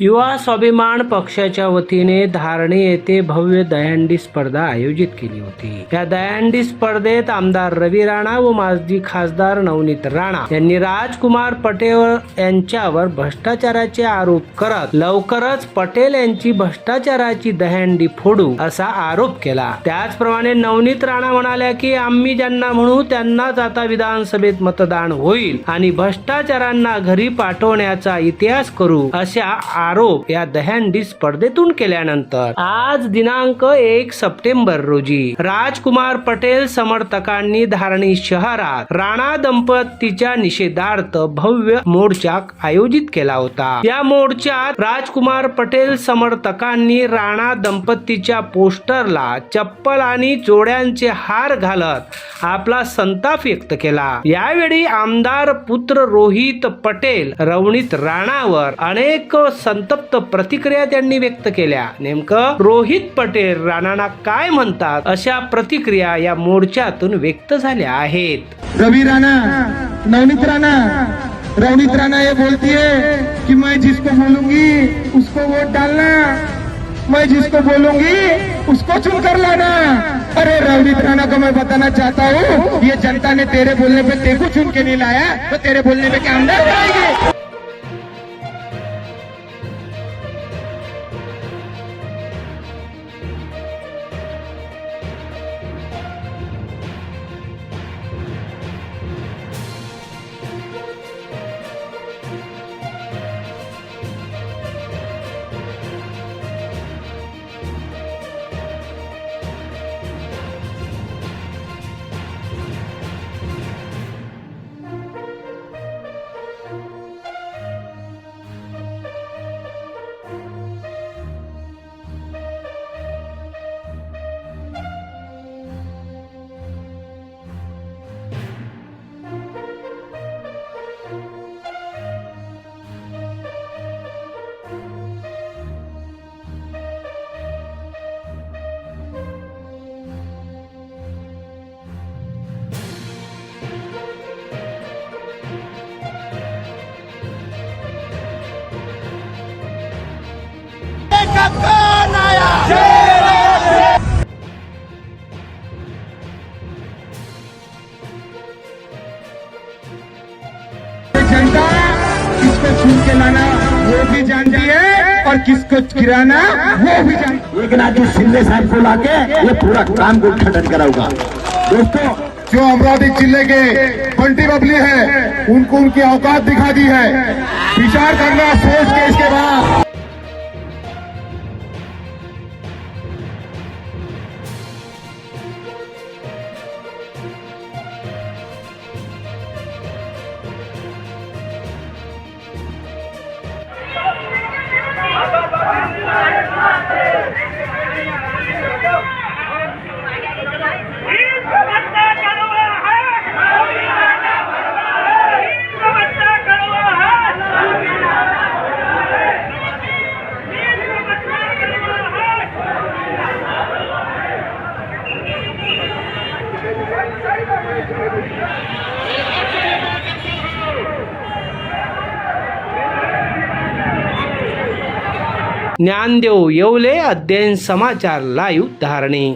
युवा स्वाभिमान पक्षाच्या वतीने धारणे येथे भव्य दहंडी स्पर्धा आयोजित केली होती. या दहंडी स्पर्धेत आमदार रवी राणा व माजी खासदार नवनीत राणा यांनी राजकुमार पटेल यांच्यावर भ्रष्टाचाराचे आरोप करत लवकरच पटेल यांची भ्रष्टाचाराची दहंडी फोडू असा आरोप केला. त्याचप्रमाणे नवनीत राणा म्हणाल्या की आम्ही ज्यांना म्हणू त्यांनाच आता विधानसभेत मतदान होईल आणि भ्रष्टाचारांना घरी पाठवण्याचा इतिहास करू अशा आरोप या दहंडी स्पर्धेतून केल्यानंतर आज दिनांक एक सप्टेंबर रोजी राजकुमार पटेल समर्थकांनी धारणी शहरात राणा दंपतीच्या निषेधार्थ भव्य मोर्चा आयोजित केला होता. या मोर्चात राजकुमार पटेल समर्थकांनी राणा दंपतीच्या पोस्टरला चप्पल आणि जोड्यांचे हार घालत आपला संताप व्यक्त केला. यावेळी आमदार पुत्र रोहित पटेल रवणीत राणावर अनेक संतप्त प्रतिक्रिया त्यांनी व्यक्त केल्या. नेमकं रोहित पटेल राणांना काय म्हणतात अशा प्रतिक्रिया या मोर्चातून व्यक्त झाल्या आहेत. रवि राणा नवनीत राणा रवनीत राणा ये बोलती है कि मैं जिसको बोलूंगी उसको वोट डालना. मैं जिसको बोलूंगी उसको चुन कर लाना. अरे रवनीत राणा को मैं बताना चाहता हूँ ये जनता ने तेरे बोलने पे तेरे को चुन के नहीं लाया तो तेरे बोलने पे क्या अंदर जनता किसको चुन के लाना वो भी जानती है और किसको गिराना वो भी जानती एक नाथ शिंदे साहब को लाके ये पूरा काम को उद्घाटन कराऊँगा। दोस्तों जो अमरावती ज़िले के बंटी बबली है उनको उनकी औकात दिखा दी है। विचार करना सोच के इसके बाद। ज्ञानदेव येवले अध्ययन समाचार लाईव्ह धारणे.